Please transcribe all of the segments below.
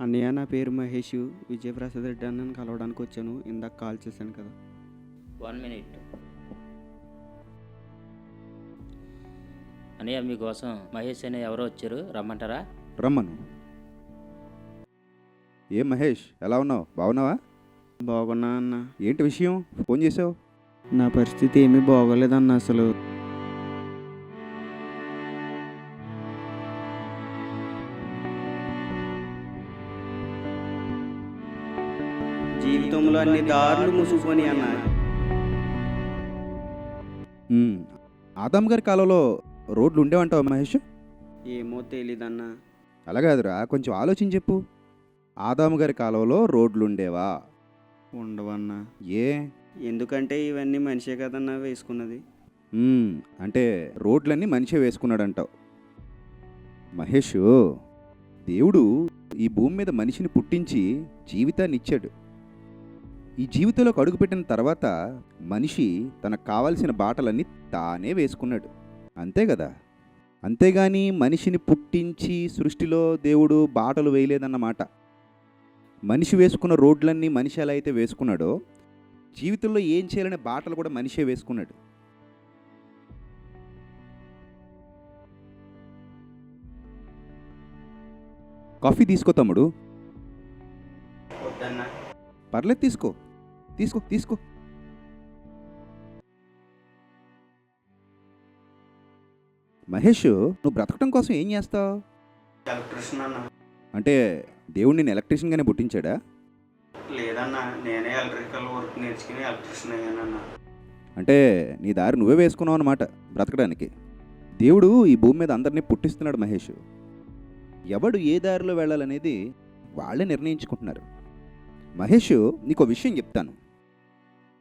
అన్నయ్య నా పేరు మహేష్. విజయప్రసాద్ రెడ్డి అన్నని కలవడానికి వచ్చాను. ఇందాక కాల్ చేశాను కదా. వన్ మినిట్ అన్నయ్య మీకోసం మహేష్ అనే ఎవరో వచ్చారు. రమ్మంటారా? రమ్మను. ఏం మహేష్ ఎలా ఉన్నావు? బాగున్నావా? బాగున్నా అన్న. ఏంటి విషయం? ఫోన్ చేసావు? నా పరిస్థితి ఏమీ బాగోలేదన్న అసలు. అన్ని దారులు మూసుకొని అన్న ఉమ్, ఆదాం గారి కాలంలో రోడ్లు ఉండేవంటావా మహేష్? ఏమో తెలీదన్నా. అలా కాదురా కొంచెం ఆలోచించి చెప్పు. ఆదాము గారి కాలంలో రోడ్లు ఉండేవా? ఉండవన్నా. ఏ? ఎందుకంటే ఇవన్నీ మనిషే కదన్నా వేసుకున్నది. అంటే రోడ్లన్నీ మనిషే వేసుకున్నాడంటావు. మహేష్ దేవుడు ఈ భూమి మీద మనిషిని పుట్టించి జీవితాన్ని ఇచ్చాడు. ఈ జీవితంలోకి అడుగుపెట్టిన తర్వాత మనిషి తనకు కావాల్సిన బాటలన్నీ తానే వేసుకున్నాడు. అంతే కదా? అంతేగాని మనిషిని పుట్టించి సృష్టిలో దేవుడు బాటలు వేయలేదన్నమాట. మనిషి వేసుకున్న రోడ్లన్నీ మనిషి ఎలా అయితే వేసుకున్నాడో జీవితంలో ఏం చేయాలనే బాటలు కూడా మనిషే వేసుకున్నాడు. కాఫీ తీసుకో తమ్ముడు. పర్లేదు తీసుకో. తీసుకో తీసుకో. మహేష్ నువ్వు బ్రతకడం కోసం ఏం చేస్తావు? ఎలక్ట్రిషియన్ అన్న. అంటే దేవుడు నేను ఎలక్ట్రీషియన్గానే పుట్టించాడా? లేదన్నా నేనే ఎలక్ట్రికల్ వర్క్ నేర్చుకుని ఎలక్ట్రిషియన్ అయ్యానన్నా అంటే నీ దారి నువ్వే వేసుకున్నావు అనమాట బ్రతకడానికి. దేవుడు ఈ భూమి మీద అందరినీ పుట్టిస్తున్నాడు మహేష్. ఎవడు ఏ దారిలో వెళ్ళాలనేది వాళ్ళే నిర్ణయించుకుంటున్నారు. మహేష్ నీకు విషయం చెప్తాను.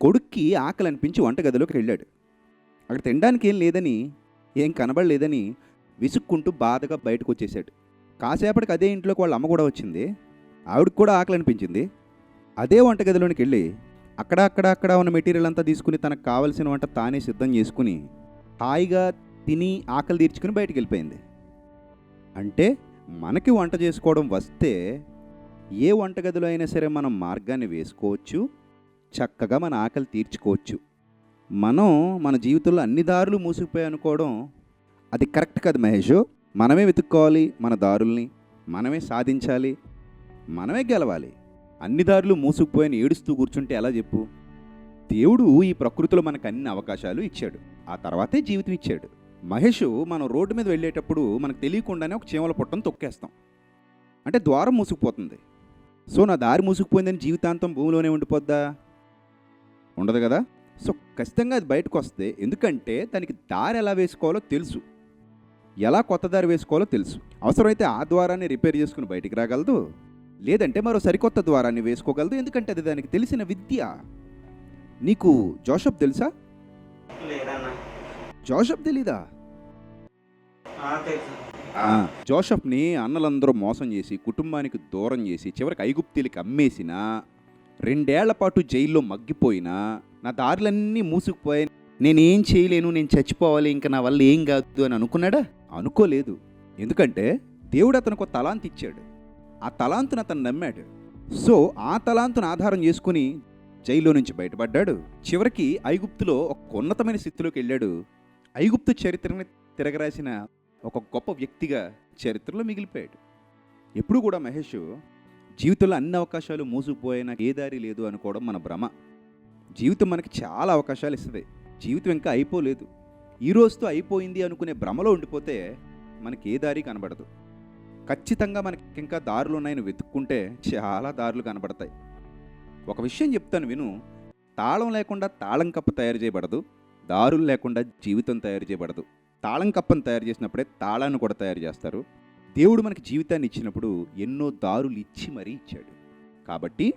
కొడుక్కి ఆకలి అనిపించి వంటగదిలోకి వెళ్ళాడు. అక్కడ తినడానికి ఏం లేదని ఏం కనబడలేదని విసుక్కుంటూ బాధగా బయటకు వచ్చేసాడు కాసేపటికి అదే ఇంట్లోకి వాళ్ళ అమ్మ కూడా వచ్చింది. ఆవిడకి కూడా ఆకలి అనిపించింది అదే వంటగదిలోనికి వెళ్ళి అక్కడ అక్కడ అక్కడ ఉన్న మెటీరియల్ అంతా తీసుకుని తనకు కావలసిన వంట తానే సిద్ధం చేసుకుని హాయిగా తిని ఆకలి తీర్చుకుని బయటికి వెళ్ళిపోయింది. అంటే మనకి వంట చేసుకోవడం వస్తే ఏ వంటగదిలో అయినా సరే మనం మార్గాన్ని వేసుకోవచ్చు చక్కగా మన ఆకలి తీర్చుకోవచ్చు. మనం మన జీవితంలో అన్ని దారులు మూసుకుపోయి అనుకోవడం అది కరెక్ట్ కాదు మహేష్. మనమే వెతుక్కోవాలి మన దారుల్ని మనమే సాధించాలి మనమే గెలవాలి. అన్ని దారులు మూసుకుపోయిన ఏడుస్తూ కూర్చుంటే ఎలా చెప్పు? దేవుడు ఈ ప్రకృతిలో మనకు అన్ని అవకాశాలు ఇచ్చాడు. ఆ తర్వాతే జీవితం ఇచ్చాడు. మహేష్ మనం రోడ్డు మీద వెళ్ళేటప్పుడు మనకు తెలియకుండానే ఒక చీమల పుట్టను తొక్కేస్తాం. అంటే ద్వారం మూసుకుపోతుంది. సో నా దారి మూసుకుపోయిందని జీవితాంతం భూమిలోనే ఉండిపోద్దా? ఉండదు కదా? సో ఖచ్చితంగా అది బయటకు వస్తే ఎందుకంటే దానికి దారి ఎలా వేసుకోవాలో తెలుసు. ఎలా కొత్త దారి వేసుకోవాలో తెలుసు. అవసరమైతే ఆ ద్వారాన్ని రిపేర్ చేసుకుని బయటికి రాగలదు. లేదంటే మరో సరికొత్త ద్వారాన్ని వేసుకోగలదు. ఎందుకంటే అది దానికి తెలిసిన విద్య. నీకు జోషప్ తెలుసా? జోషప్ తెలీదా? జోషప్ని అన్నలందరూ మోసం చేసి కుటుంబానికి దూరం చేసి చివరికి ఐగుప్తీలకి అమ్మేసిన రెండేళ్ళ పాటు జైల్లో మగ్గిపోయినా నా దారులన్నీ మూసుకుపోయాయి నేనేం చేయలేను నేను చచ్చిపోవాలి ఇంకా నా వల్ల ఏం కాదు అని అనుకున్నాడా? అనుకోలేదు. ఎందుకంటే దేవుడు అతనికి ఒక తలాంత్ ఇచ్చాడు. ఆ తలాంతును అతను నమ్మాడు. సో ఆ తలాంతును ఆధారం చేసుకుని జైల్లో నుంచి బయటపడ్డాడు. చివరికి ఐగుప్తులో ఒక ఉన్నతమైన స్థితిలోకి వెళ్ళాడు. ఐగుప్తు చరిత్రని తిరగరాసిన ఒక గొప్ప వ్యక్తిగా చరిత్రలో మిగిలిపోయాడు. ఎప్పుడు కూడా మహేష్ జీవితంలో అన్ని అవకాశాలు మూసుకుపోయినా ఏ దారి లేదు అనుకోవడం మన భ్రమ. జీవితం మనకి చాలా అవకాశాలు ఇస్తుంది. జీవితం ఇంకా అయిపోలేదు. ఈ రోజుతో అయిపోయింది అనుకునే భ్రమలో ఉండిపోతే మనకి ఏ దారి కనబడదు. ఖచ్చితంగా మనకి ఇంకా దారులు ఉన్నాయని వెతుక్కుంటే చాలా దారులు కనబడతాయి. ఒక విషయం చెప్తాను విను. తాళం లేకుండా తాళం కప్ప తయారు చేయబడదు. దారులు లేకుండా జీవితం తయారు చేయబడదు. తాళం కప్పను తయారు చేసినప్పుడే తాళాన్ని కూడా తయారు చేస్తారు. దేవుడు మనకి జీవితాన్ని ఇచ్చినప్పుడు ఎన్నో దారులు ఇచ్చి మరీ ఇచ్చాడు. కాబట్టి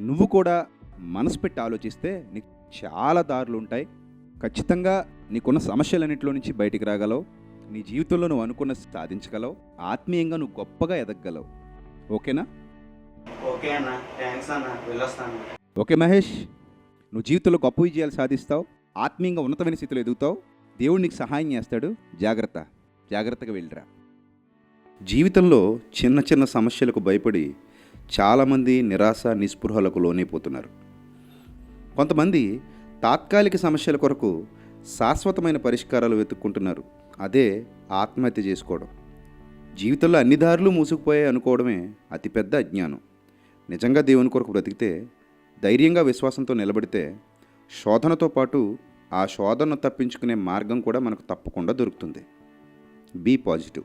నువ్వు కూడా మనసు పెట్టి ఆలోచిస్తే నీకు చాలా దారులు ఉంటాయి ఖచ్చితంగా నీకున్న సమస్యలన్నింటిలో నుంచి బయటికి రాగలవు. నీ జీవితంలో నువ్వు అనుకున్న సాధించగలవు. ఆత్మీయంగా నువ్వు గొప్పగా ఎదగగలవు. ఓకేనా? ఓకే అన్న. థ్యాంక్స్ అన్న. వెళ్ళొస్తాను. ఓకే మహేష్. నువ్వు జీవితంలో గొప్ప విజయాలు సాధిస్తావు. ఆత్మీయంగా ఉన్నతమైన స్థితిలో ఎదుగుతావు. దేవుడు నీకు సహాయం చేస్తాడు. జాగ్రత్త. జాగ్రత్తగా వెళ్ళిరా. జీవితంలో చిన్న చిన్న సమస్యలకు భయపడి చాలామంది నిరాశ నిస్పృహలకు లోనైపోతున్నారు. కొంతమంది తాత్కాలిక సమస్యల కొరకు శాశ్వతమైన పరిష్కారాలు వెతుక్కుంటున్నారు. అదే ఆత్మహత్య చేసుకోవడం. జీవితంలో అన్ని దారులు మూసుకుపోయాయి అనుకోవడమే అతిపెద్ద అజ్ఞానం. నిజంగా దేవుని కొరకు బ్రతికితే ధైర్యంగా విశ్వాసంతో నిలబడితే శోధనతో పాటు ఆ శోధనను తప్పించుకునే మార్గం కూడా మనకు తప్పకుండా దొరుకుతుంది. Be positive.